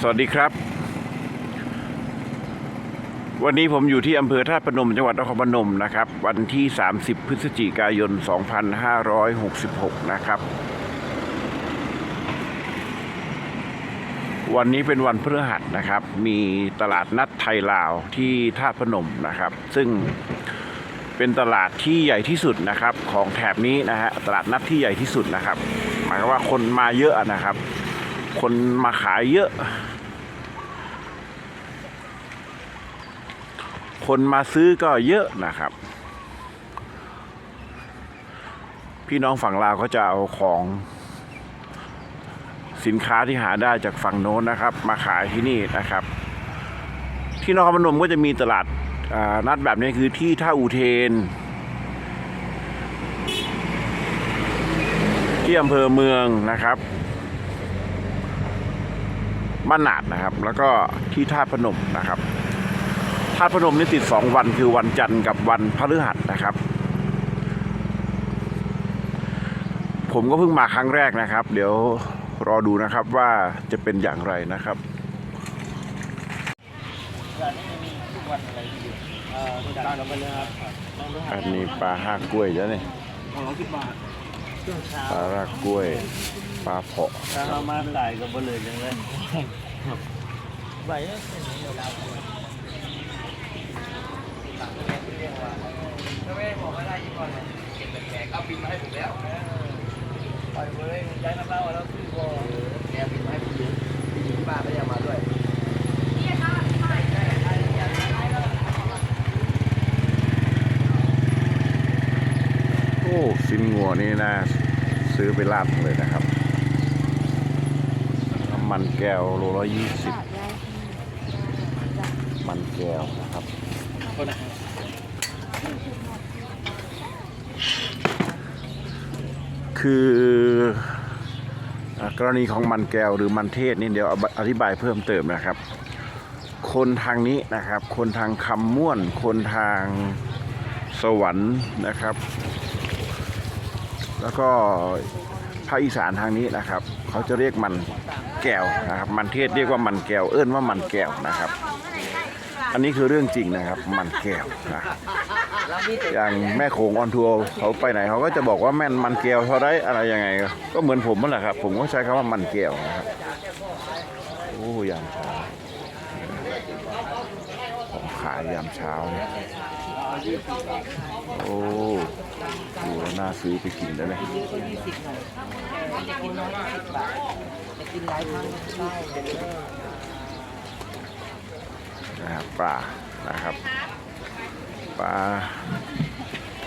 สวัสดีครับ วันนี้ผมอยู่ที่อำเภอท่าตุพนมจังหวัดนครพนมนะครับ วันที่ 30 พฤศจิกายน 2566 นะครับ วันนี้เป็นวันพฤหัสนะครับ มีตลาดนัดไทยลาวที่ท่าตุพนมนะครับ ซึ่งเป็นตลาดที่ใหญ่ที่สุดนะครับ ของแถบนี้นะฮะตลาดนัดที่ใหญ่ที่สุดนะครับ หมายความว่าคนมาเยอะนะครับ คนมาขายเยอะ คนมาซื้อก็เยอะนะครับ พี่น้องฝั่งลาวก็จะเอาของสินค้าที่หาได้จากฝั่งโน้นนะครับ มาขายที่นี่นะครับ ที่นครพนมก็จะมีตลาดานัดแบบนี้คือที่ท่าอูเทน ที่อำเภอเมืองนะครับ บ้านหนาดนะครับ แล้วก็ที่ท่าตุพนมนะครับท่าตุพนมนี่ติดสองวันคือวันจันทร์กับวันพฤหัสนะครับ ผมก็เพิ่งมาครั้งแรกนะครับ เดี๋ยวรอดูนะครับว่าจะเป็นอย่างไรนะครับอันนี้ปลาห้ากล้วยจ้ะเนี่ยของเราสิบบาทเครื่องเช้าปลารากกล้วย ปลาเผาะถ้าเรามาหลายก็บ่เลยจังเลยใบเนี่ยปล่อยเลยย้ายน้ำเล่าแล้วซื้อบ่แกบินมาให้ผู้หญิงผู้หญิงบ้านไม่ได้เอามาด้วยโอ้ซินงัวนี่นะ ซื้อไปลาบเลยนะครับน้ำ มันแก้วโลละยี่สิบมันแก้วนะครับคือกรณีของมันแก้วหรือมันเทศนี่เดี๋ยวอธิบายเพิ่มเติมนะครับ คนทางนี้นะครับ คนทางคำม่วน คนทางสวรรค์นะครับ แล้วก็ ภาคอีสานทางนี้นะครับ เขาจะเรียกมันแก้วนะครับ มันเทศเรียกว่ามันแก้ว เอิ้นว่ามันแก้วนะครับ อันนี้คือเรื่องจริงนะครับ มันแก้วนะอย่างแม่โขงออนทัวร์เขาไปไหนเขาก็จะบอกว่าแม่นมันแก้วเท่าไรอะไรยังไง ก็เหมือนผมนั่นแหละครับ ผมก็ใช้คำว่ามันแก้วนะครับโอ้ยามเช้าของขายยามเช้าเนี่ยโอ้ ดูแล้วน่าซื้อไปกินแล้วเนี่ยจะกินน้อยสิบบาทจะกินหลายครั้งใช่นะครับปลานะครับปลา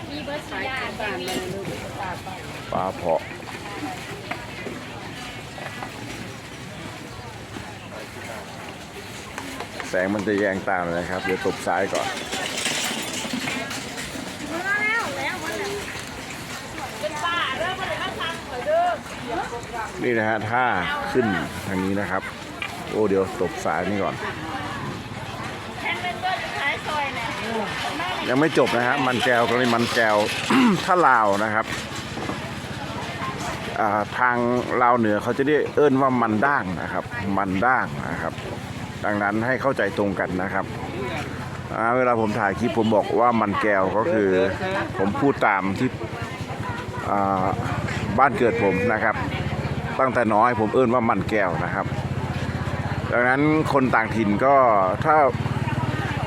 มีเบอร์สียาบปลาปลาเผาะแสงมันจะแยงตามเลยครับ เดี๋ยวตบซ้ายก่อน นี่นะฮะถ้าขึ้นทางนี้นะครับ โอ้เดี๋ยวตบสายนี่ก่อน ยังไม่จบนะฮะมันแก้วกรณีมันแก้วถ้าลาวนะครับอ่าทางลาวเหนือเขาจะเรียกเอิ้นว่ามันด่างนะครับ มันด่างนะครับ ดังนั้นให้เข้าใจตรงกันนะครับอ่าเวลาผมถ่ายคลิปผมบอกว่ามันแก้วก็คือ ผมพูดตามที่อ่า บ้านเกิดผมนะครับ ตั้งแต่น้อยผมเอิ้นว่ามันแก้วนะครับ ดังนั้นคนต่างถิ่นก็ถ้า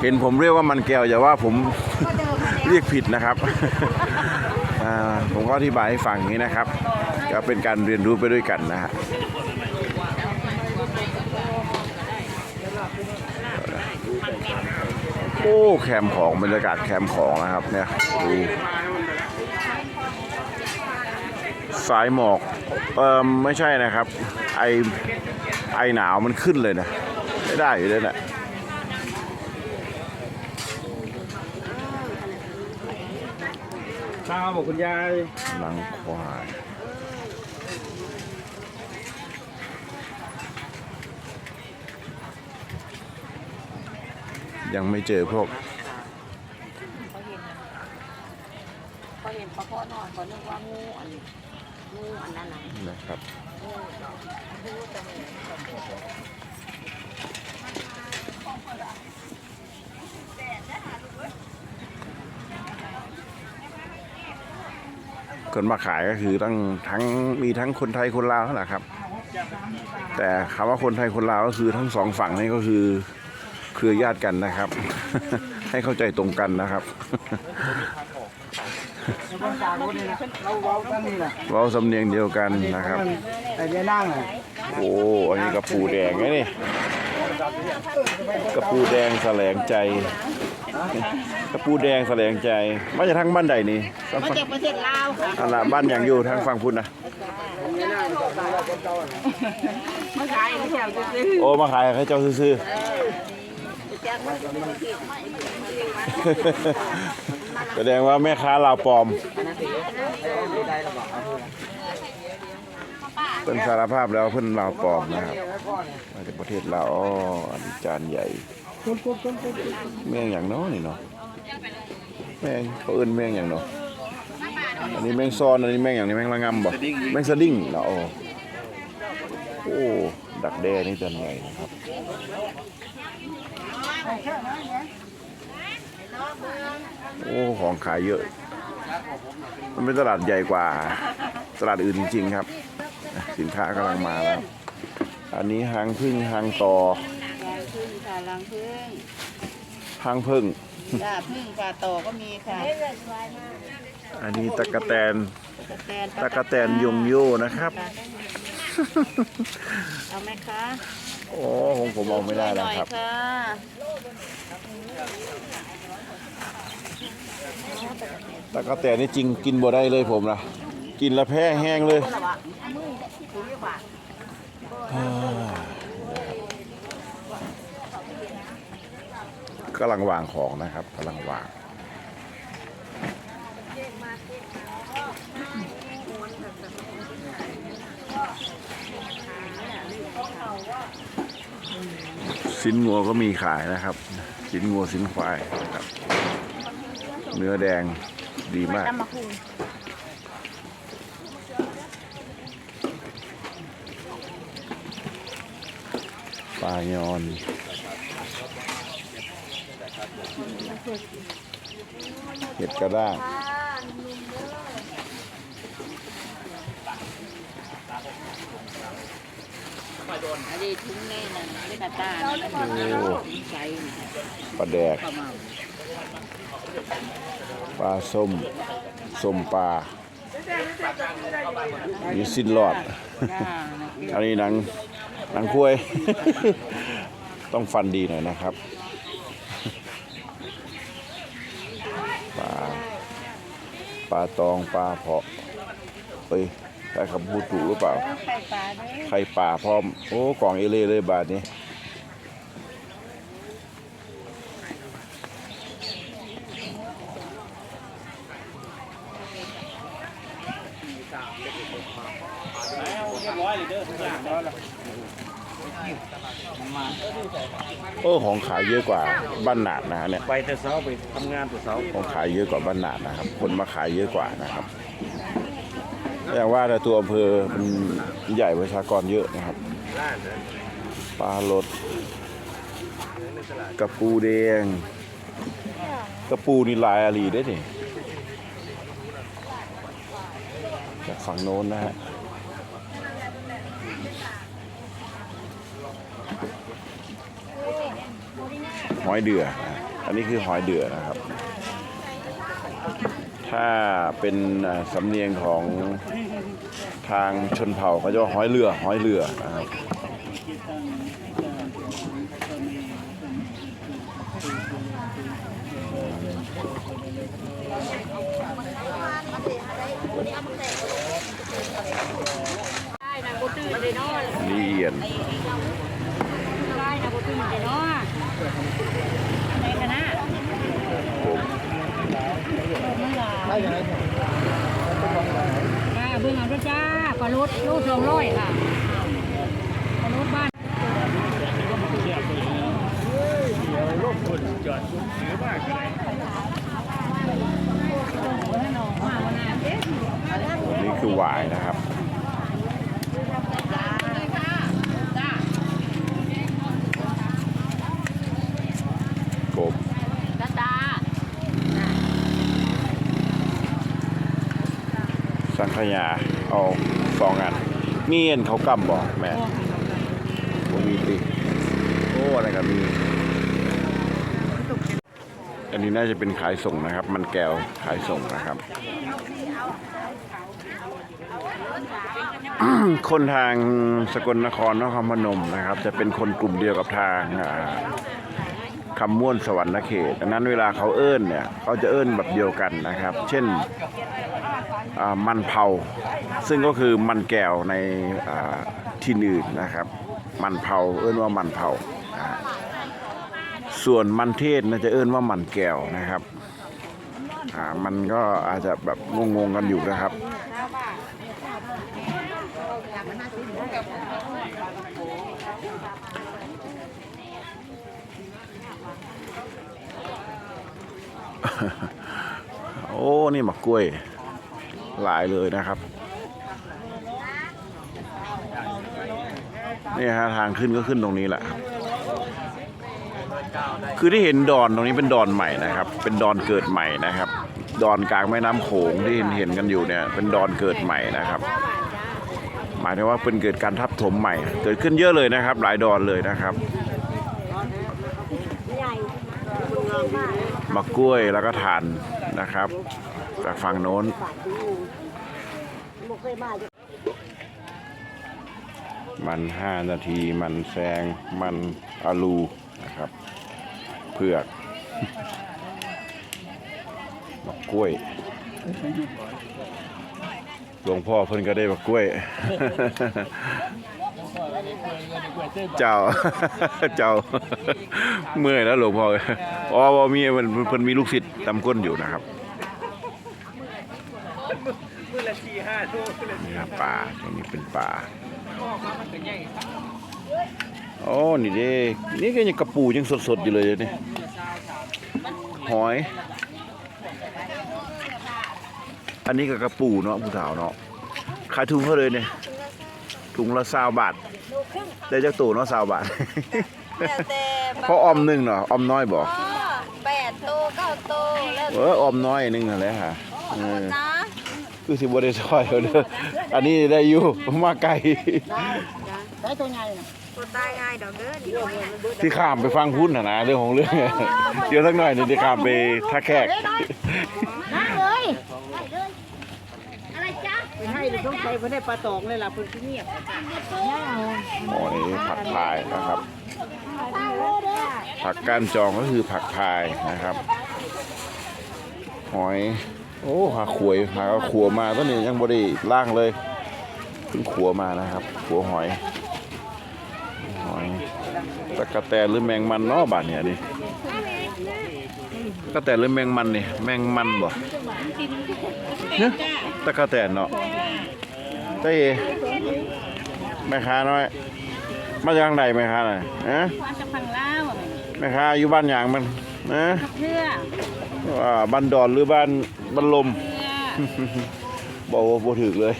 เห็นผมเรียกว่ามันแก้วอย่าว่าผมเรียกผิดนะครับผมก็อธิบายให้ฟังนี้นะครับ ก็เป็นการเรียนรู้ไปด้วยกันนะฮะโอ้แคมป์ของบรรยากาศแคมป์ของนะครับเนี่ยดู สายหมอก เออไม่ใช่นะครับ ไอไอหนาวมันขึ้นเลยนะ ไม่ได้อยู่เลยนะข้าวบอกคุณยายหนังควายยังไม่เจอพวกพอเห็นปลาพ่อนอนก็นึกว่างูอัน นะครับคนมาขายก็คือตั้งทั้งมีทั้งคนไทยคนลาวนแหละครับ แต่คำว่าคนไทยคนลาวก็คือทั้งสองฝั่งนี่ก็คือคือญาติกันนะครับ ให้เข้าใจตรงกันนะครับ เราเว้ากันนี่แหละเว้าสำเนียงเดียวกันนะครับไอ้เนี้ยนั่งอะโอ้ อันนี้กระปูแดงไงนี่กระปูแดงแสลงใจ กระปูแดงแสลงใจ มาจากทางบ้านใดนี่มาจากประเทศลาวค่ะอันละบ้านอย่างอยู่ทางฝั่งพุทธนะมาขายแถวจะซื้อโอ้ มาขายให้เจ้าซื้อ แสดงว่าแม่ค้าลาวปลอมเพิ่นสารภาพแล้วเพิ่นลาวปลอมนะครับมาจากประเทศลาวอ๋ออันนี้จานใหญ่แม่งอย่างเน้อนี่เนาะแม่งเขาเอิ้นแม่งอย่างเนาะอันนี้แม่งซ้อนอันนี้แม่งอย่างนี้แม่งระงำบ่แม่งสดิ้งเนาะโอ้โอ้ดักแด้นี่จานใหญ่นะครับ โอ้ของขายเยอะ มันเป็นตลาดใหญ่กว่า ตลาดอื่นจริงๆครับ สินค้ากำลังมาแล้ว อันนี้หางพึ่งหางต่อรังพึ่งค่ะรังพึ่งหางพึ่ง จ้าพึ่งปลาต่อก็มีค่ะอันนี้ตะกะแตนตะแตนตะกะแตนยงโย่นะครับ เอาไหมคะโอ้ของผมเอาไม่ได้แล้วครับหน่อยค่ะ ตะกะแตนนี่จริงกินบ่ได้เลยผมนะกินแล้วแพ้แห้งเลยอ่ากำลังวางของนะครับกำลังวางสินงัวก็มีขายนะครับ สินงัวสินควายนะครับ เนื้อแดงดีมากปลายอน เห็ดกระด้างอันนี้ถุงแม่น่ะไม่ตาตาโอ้ใส่ปลาแดกประมาณ ปลาส้มส้มปลามีสิ้นหลอดจ้าอันนี้หนังหนังคุ้ย ต้องฟันดีหน่อยนะครับปลาปลาตองปลาเพาะเอ้ยใช้คำพูดถูกหรือเปล่า ไข่ปลาด้วยไข่ป่าพร้อม โอ้กล่องเอเล่เลยบาทนี้ โอ้ของขายเยอะกว่าบ้านนาดนะฮะเนี่ยไปแต่เช้าไปทำงานแต่เช้าของขายเยอะกว่าบ้านนาดนะครับ คนมาขายเยอะกว่านะครับอย่างว่าแต่ตัวอำเภอมันใหญ่ประชากรเยอะนะครับปลาลดกระปูแดงกระปูนี่ลายอาลีได้นี่จากฝั่งโน้นนะฮะ อยเดือนะอันนี้คือหอยเดือนะครับ ถ้าเป็นอ่าสำเนียงของทางชนเผ่าเขาจะว่าหอยเรือหอยเรือนะครับได้นะกูตื่นเลยเนาะนี่เอียน ได้นะกูตื่นเลยเนาะในคณะผมมึงหลาจ้าเบิ่งเอาด้วยจ้าปลาลดลูกสองร้อยค่ะปลาลดบ้าน นี่คือหวายนะครับ กบ ตาตาพญาเอาสองอันมีเอ็นเขากำบอกแม่บ่มีติโอ้อะไรกันมี อันนี้น่าจะเป็นขายส่งนะครับ มันแก้วขายส่งนะครับ คนทางสกลนครนครพนมนะครับ จะเป็นคนกลุ่มเดียวกับทางอ่า คำม่วนสวรรค์เขตดังนั้นเวลาเขาเอิ้นเนี่ยเขาจะเอิ้นแบบเดียวกันนะครับ เช่นมันเผาซึ่งก็คือมันแก้วในที่อื่นนะครับ มันเผาเอิ้นว่ามันเผาส่วนมันเทศน่าจะเอิ้นว่ามันแก้วนะครับมันก็อาจจะแบบงงๆกันอยู่นะครับ โอ้ นี่หมักกล้วย หลายเลยนะครับ นี่ฮะทางขึ้นก็ขึ้นตรงนี้แหละครับคือที่เห็นดอนตรงนี้เป็นดอนใหม่นะครับ เป็นดอนเกิดใหม่นะครับ ดอนกลางแม่น้ำโขงที่เห็นเห็นกันอยู่เนี่ย เป็นดอนเกิดใหม่นะครับ หมายถึงว่าเป็นเกิดการทับถมใหม่ เกิดขึ้นเยอะเลยนะครับ หลายดอนเลยนะครับ มะกล้วยแล้วก็ทานนะครับ จากฝั่งโน้น มันห้านาที มันแซง มันอาลูนะครับ เผือกมะกล้วยหลวงพ่อเพิ่นก็ได้มะกล้วย เจ้า เจ้า เมื่อยแล้วหลวงพ่ออ๋อบ่มีมันเพิ่นมีลูกศิษย์ตำก้นอยู่นะครับมือละสี่ห้าโลนี่ครับป่าตรงนี้เป็นป่าโอ้นี่เด้นี่ก็ยังกระปูยังสดๆอยู่เลยนี่หอย อันนี้ก็กระปูเนาะผู้สาวเนาะขายถุงเขาเลยเนี่ย ถุงละสาวบาทได้จักตัวเนาะสาวบาทแล้วแต่เพราะออมหนึ่งเนาะออมน้อยบอกแปดโตเก้าโตแล้วเออออมน้อยหนึงนั่นแหละฮะเออนะคือสิบ่ได้ซอยเอาเด้ออันนี้ได้อยู่มาไกลได้ตัวใหญ่น่ะตัวตายง่ายดอกเด้อดีกว่าที่ข้ามไปฟังพุ่นนะนะเรื่องของเรื่อง เดี๋ยวสักหน่อยเดี๋ยวจะข้ามไปท่าแขกนั่งเลย อะไรจ๊ะ ไปให้หรือ ต้องใช้เพื่อได้ปลาตองเลยล่ะเพื่อนที่เงียบโอ้นี่ผักพายนะครับ ผักก้านจองก็คือผักพายนะครับ หอย โอ้หาขวยหาขัวมาต้นนี้ยังบไดีล่างเลยเพิ่งขัวมานะครับขัวหอยหอยตะกะแตนหรือแมงมันเนาะบาดเนี่ยนี่ตะกะแตนหรือแมงมันนี่แมงมันบ่เนี่ย ตะกะแตนเนาะเต้แม่ค้าน้อย มาจากทางใดแม่ค้าน่ะฮะมาจากพังล่าวอะแม่ค้าอยู่บ้านหยางมันนะเพื่อว่าบ้านดอนหรือบ้านบ้านลม เพื่อบอกว่าบ่ถึกเลย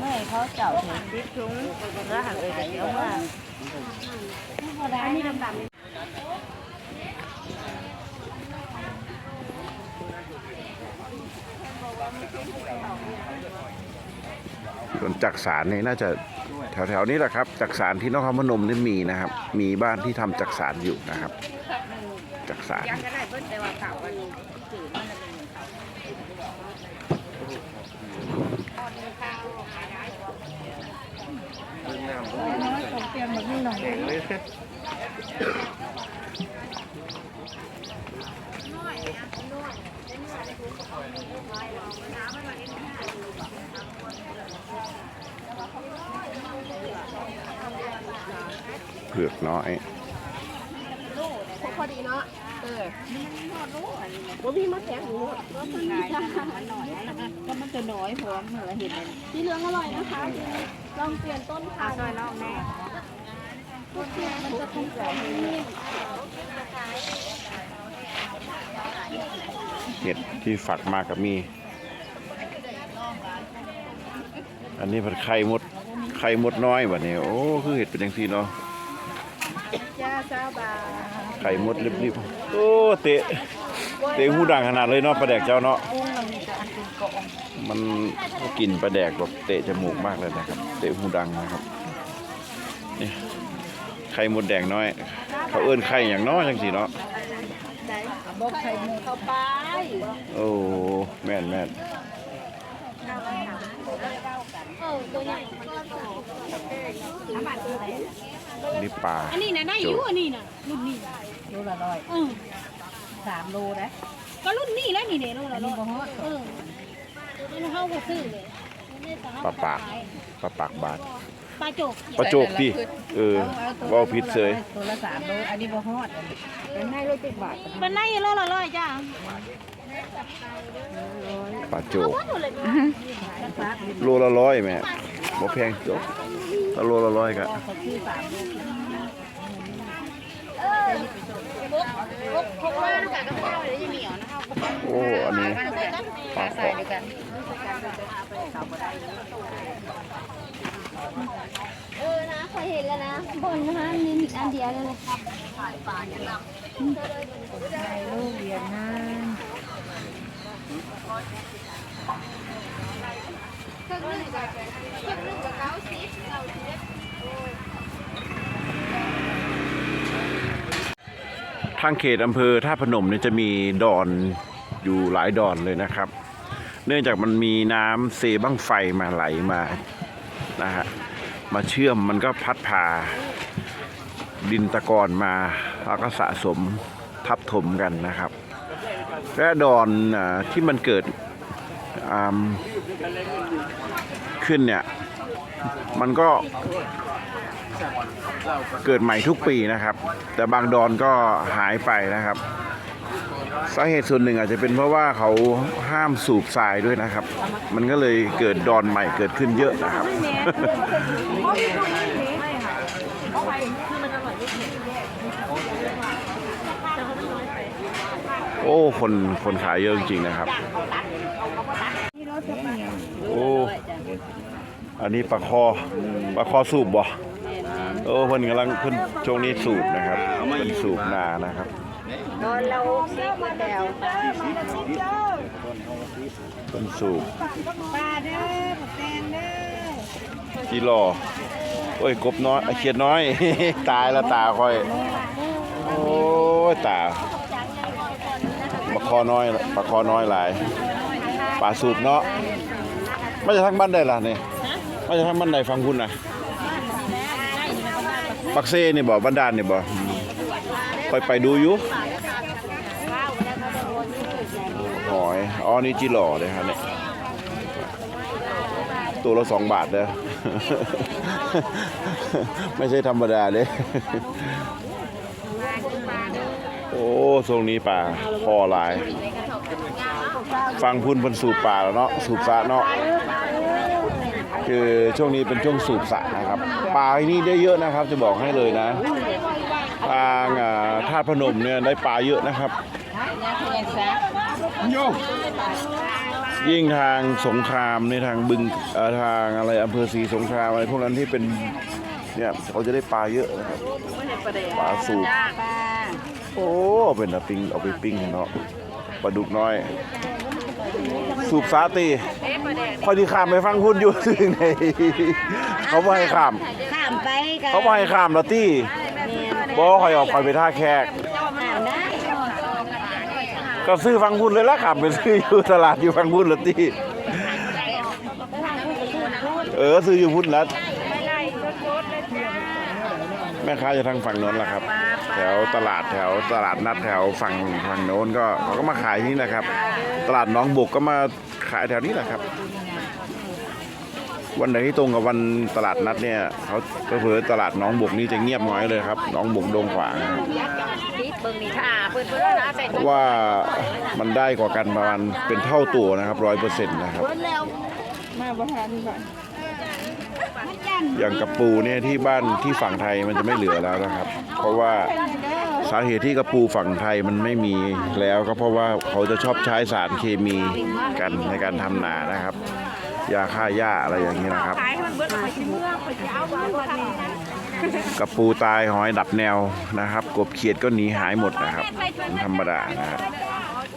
เมื่อเขาเจ้าถึงดิบถุงแล้วหันเอ่ยเดี๋ยวว่าอันนี้ดำๆ ส่วนจักสารนี่น่าจะแถวๆนี้แหละครับจักสารที่นครพนมนี่มีนะครับ มีบ้านที่ทำจักสารอยู่นะครับจักสารยังก็ได้เพิ่นแต่ เขาอันนี้เผือกน้อยพอดีเนาะ เออบ่มีมะแขงหมูก็มันจะน้อยพร้อมเหมือนเห็นสีเหลืองอร่อยนะคะลองเปลี่ยนต้นค่ะซอยนอกแม่เเห็ดที่ฝักมากับมี อันนี้ผัดไข่มดไข่มดน้อยแบบนี้ โอ้คือเห็ดเป็นอย่างซี่เนาะไข่มดริบๆโอ้เตะเตะหูดังขนาดเลยเนาะปลาแดกเจ้าเนาะมันกลิ่นปลาแดกแบบเตะจมูกมากเลยนะครับ เตะหูดังนะครับนี่ไข่มดแดงน้อย เขาเอิ้นไข่อย่างน้อยจังสิเนาะ บอกไข่หมูเข้าไปโอ้แม่นแม่นเออตัวใหญ่นี่ปลาอันนี้นะได้อยู่อันนี้นะรุ่นนี้โลละร้อยเออสามโลนะก็รุ่นนี้แล้วนี่เด้รุ่นละร้อยเออนี่เฮาบ่ซื้อเลยปลาปากปลาปากบาด ปลาโจกปลาโจกดิเออเว่าผิดเสยตัวละสามโลอันนี้บ่ฮอดอันนี้เป็นให้โลเจ็ดบาทมันได้โลละร้อยจ้าปลาโจกโลละร้อยแม่บ่แพงจบถ้าโลละร้อยก็เขาชื่อสามโลพกว่ากับกับข้าวเดี๋ยวจะเหนียวนะคะโอ้ อันนี้ปลาใส่เกาะด้วยกัน เออนะเคยเห็นแล้วนะบนนะมีมีอันเดียวเลยนะลูกเรียนงานเครื่องนึ่งกับเครื่องนึ่งกับเก้าสิบเก้าสิบทางเขตอำเภอท่าพนมเนี่ยจะมีดอนอยู่หลายดอนเลยนะครับ เนื่องจากมันมีน้ำเซบั้งไฟมาไหลมา นะฮะมาเชื่อมมันก็พัดพาดินตะกอนมาแล้วก็สะสมทับถมกันนะครับและดอนอที่มันเกิดขึ้นเนี่ย มันก็เกิดใหม่ทุกปีนะครับ แต่บางดอนก็หายไปนะครับ สาเหตุส่วนหนึ่งอาจจะเป็นเพราะว่าเขาห้ามสูบทรายด้วยนะครับ มันก็เลยเกิดดอนใหม่เกิดขึ้นเยอะนะครับ โอ้คนคนขายเยอะจริงๆนะครับ โอ้อันนี้ปลาคอปลาคอสูบบ่โอ้เพิ่นกำลังเพิ่นช่วงนี้สูบนะครับเพิ่นสูบนานะครับ นอนเราซิกมาแล้วเพิ่นสูบปลาเด้อแตงเด้อจีรอโอ้ยกบน้อยเขียดน้อย ตายแล้วตาค่อย โอ้ยตาปลาคอน้อยปลาคอน้อยหลายปลาสูบเนาะไมาจากทางบ้านได้ล่ะนี่ไมาจากทางบ้านใดฟังคุณนะปักเซ่นี่บ่บ้านดานนี่บ่อืมไปไปดูอยู่ห อ๋อนี่จีหล่อเลยครับเนี่ยตัวละสองบาทเด้อไม่ใช่ธรรมดาเด้โอ้ทรงนี้ป่าคอหลาย ฟังพุ่นพิ่นสูบป่าแล้วเนาะสูบสะเนาะคือช่วงนี้เป็นช่วงสูบสะนะครับปลาที่นี่ได้เยอะนะครับ จะบอกให้เลยนะทางอ่าธาตุพนมเนี่ยได้ปลาเยอะนะครับ ยิ่งทางสงครามในทางบึงเอ่อทางอะไรอำเภอศรีสงครามอะไรพวกนั้นที่เป็นเนี่ยเขาจะได้ปลาเยอะนะครับปลาสูบโอ้เป็นตะปิงเอาไปปิ้งเนาะปลาดุกน้อย สูบสาตีคอยที่ข้ามไปฟังหุ้นอยู่ถึงไหนเขาไม่ให้ข้ามข้ามไปกันเขาไม่ให้ข้ามละตี้บ่คอยออกคอยไปท่าแขกข้ามได้ ก็ซื้อฟังหุ้นเลยละครับไปซื้ออยู่ตลาดอยู่ฟังหุ้นละตี้เออซื้ออยู่หุ้นละแม่ค้าจะทางฝั่งโน้นแหละครับ แถวตลาดแถวตลาดนัดแถวฝั่งฝั่งโน้นก็เขาก็มาขายที่นี่แหละครับ ตลาดน้องบุกก็มาขายแถวนี้แหละครับ วันไหนที่ตรงกับวันตลาดนัดเนี่ยเขาเผลอตลาดน้องบุกนี่จะเงียบน้อยเลยครับน้องบุกดงขวางเบิ่งนี่ค่ะเพิ่นเพิ่นะใส่เพราะว่ามันได้กว่ากันประมาณเป็นเท่าตัวนะครับร้อยเปอร์เซ็นต์นะครับมาบ่ทันบ่อย่างกระปูเนี่ยที่บ้านที่ฝั่งไทยมันจะไม่เหลือแล้วนะครับ เพราะว่าสาเหตุที่กระปูฝั่งไทยมันไม่มีแล้วก็เพราะว่าเขาจะชอบใช้สารเคมีกันในการทำนานะครับ ยาฆ่าหญ้าอะไรอย่างนี้นะครับขายให้มันเบิดไปสิเมื่อไปสิเอาบ่ทันกระปูตายหอยดับแนวนะครับ กบเขียดก็หนีหายหมดนะครับธรรมดานะครับ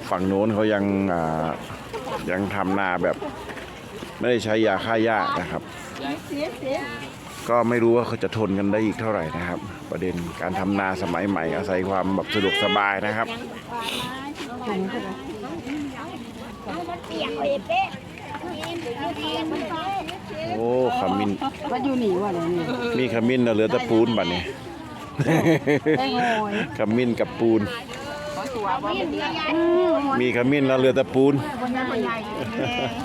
ฝั่งโน้นเขายังยังทำนาแบบ ไม่ได้ใช้ยาฆ่าหญ้านะครับ ก็ไม่รู้ว่าเขาจะทนกันได้อีกเท่าไหร่นะครับ ประเด็นการทำนาสมัยใหม่ อาศัยความแบบสะดวกสบายนะครับ โอ้ขมิ้นว่าอยู่หนีว่ะเนี่ยนี่มีขมิ้นแล้วเหลือแต่ปูนบัดนี้ได้โอยขมิ้นกับปูน มีขมิ้นแล้วเหลือแต่ปูนคนใหญ่คนใหญ่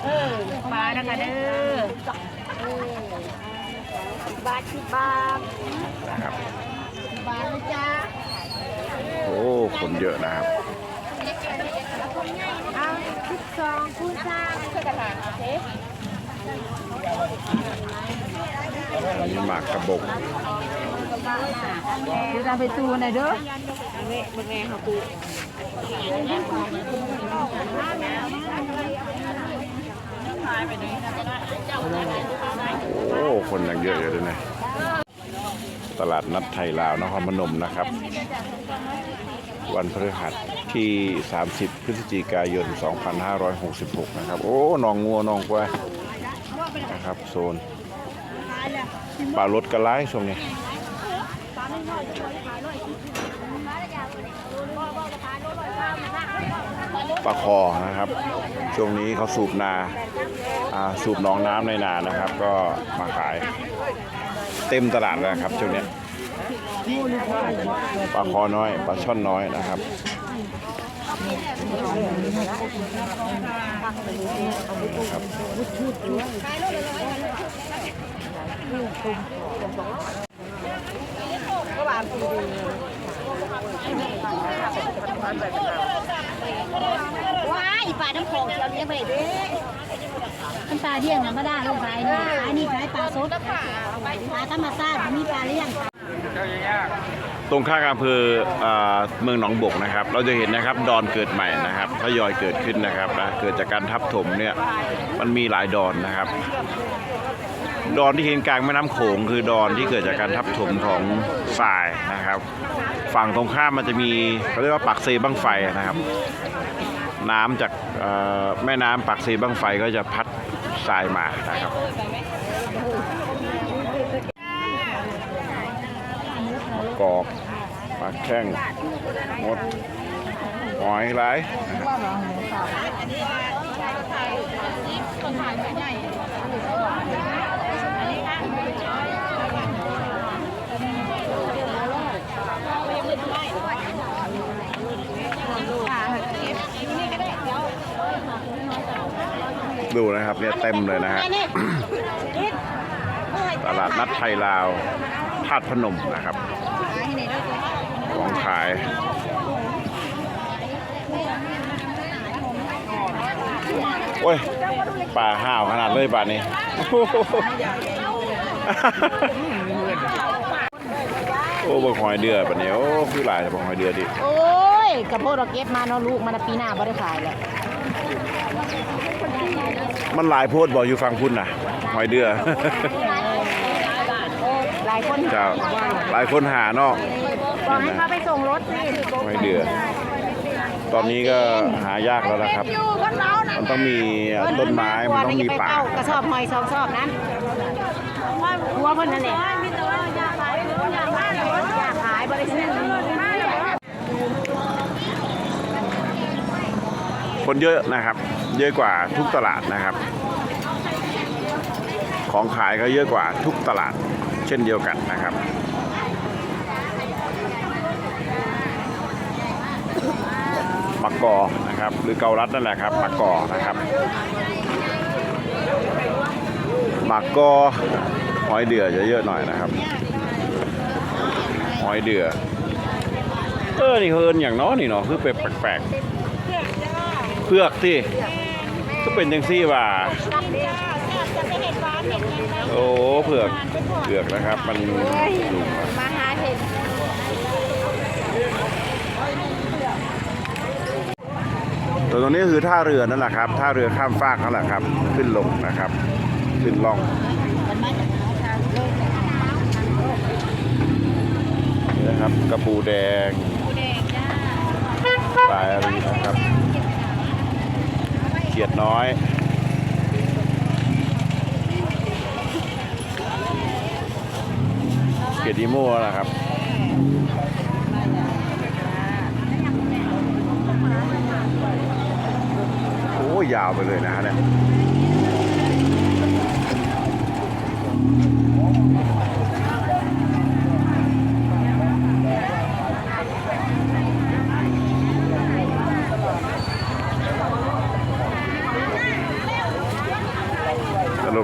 เออปลานะคะเด้อบาทสิบบาทนะครับบาทนะจ๊ะโอ้ คนเยอะนะครับเอา สิบสองคูณสามช่วยกันหาเอ๊ะอันนี้หมากกระบกดูตามไปตูหน่อยเด้อโอ้คนยังเยอะอยู่เลยนะตลาดนัดไทยลาว นครพนมนะครับ วันพฤหัสที่ 30 พฤศจิกายน 2566 นะครับ โอ้นองงัวนองกวายนะครับ โซนปลารถกระไล่ช่วงนี้ปลาคอนะครับ ช่วงนี้เขาสูบนาสูบหนองน้ำในนานะครับ ก็มาขาย เต็มตลาดแล้วครับช่วงนี้ ปลาคอน้อยปลาช่อนน้อยนะครับว้ายปลาน้ำโขงเชียวเลี้ยงไปเด้มันปลาเลี้ยงนะมาได้ลงขายนี่ขายนี่ขายปลาสดปลาธรรมชาติมีปลาเลี้ยง ตรงข้างอำเภอเมืองหนองบกนะครับ เราจะเห็นนะครับดอนเกิดใหม่นะครับทยอยเกิดขึ้นนะครับนะเกิดจากการทับถมเนี่ยมันมีหลายดอนนะครับ ดอนที่เห็นกลางแม่น้ำโขงคือดอนที่เกิดจากการทับถมของทรายนะครับ ฝั่งตรงข้ามมันจะมีเขาเรียกว่าปักเซบังไฟนะครับ น้ำจากแม่น้ำปักเซบังไฟก็จะพัดทรายมานะครับ กอกปลาแข้งหมดหอยหลายนะครับดูนะครับเนี่ยเต็มเลยนะฮะตลาดนัดไทยลาวธาตุพนมนะครับ ของขายโอ้ยป่าห้าวขนาดเลยป่านี้โอ้บักหอยเดือป่ะเนี่ยโอ้คือหลายแต่บักหอยเดือดิโอ้ยกระโพดเราเก็บมาเนาะลูกมันนะปีหน้าบ่ได้ขายแล้วมันหลายโพดบอกอยู่ฟังพุ่นน่ะหอยเดือหลายคนเจ้าหลายคนหาเนาะบอกให้เขาไปส่งรถสิหอยเดือตอนนี้ก็หายากแล้วนะครับ มันต้องมีต้นไม้ มันต้องมีป่ากระสอบหอยสองสอบนั้นหัวเพิ่นนั่นแหละอยากขายอยากขายบริษัทคนเยอะนะครับ เยอะกว่าทุกตลาดนะครับ ของขายก็เยอะกว่าทุกตลาด เช่นเดียวกันนะครับปากกอนะครับ หรือเกาลัดนั่นแหละครับปากกอนะครับปากกอหอยเดือจะเยอะหน่อยนะครับหอยเดือเออนี่เฮินอย่างน้อนี่เนาะคือเป็นแปลกๆเพือกที่ก็เป็นจังซี่ว่า โอ้เผือกเผือกนะครับ มันมาหาเห็ดตัวตรงนี้คือท่าเรือนั่นแหละครับท่าเรือข้ามฟากนั่นแหละครับ ขึ้นลงนะครับ ขึ้นล่องนะครับกระปูแดงปลายอะไรนะครับเขียดน้อย เขียดอีโม่นะครับโอ้ยยาวไปเลยนะฮะเนี่ย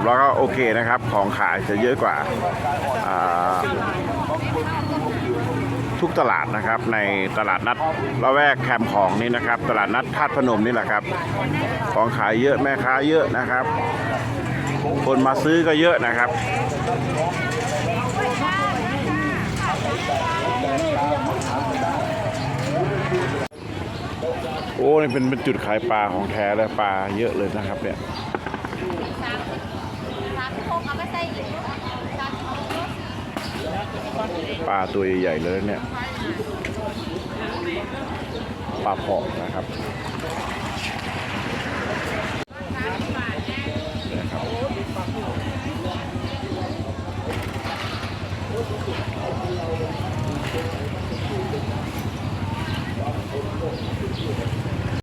แล้วก็โอเคนะครับ ของขายจะเยอะกว่าทุกตลาดนะครับ ในตลาดนัดละแวกแคมของนี่นะครับ ตลาดนัดธาตุพนมนี่แหละครับ ของขายเยอะแม่ค้าเยอะนะครับ คนมาซื้อก็เยอะนะครับโอ้นี่เป็นเป็นจุดขายปลาของแท้เลยปลาเยอะเลยนะครับเนี่ย สามพกเอาไปลาตัวใหญ่เลยเนี่ยปลาเผาะนะครับ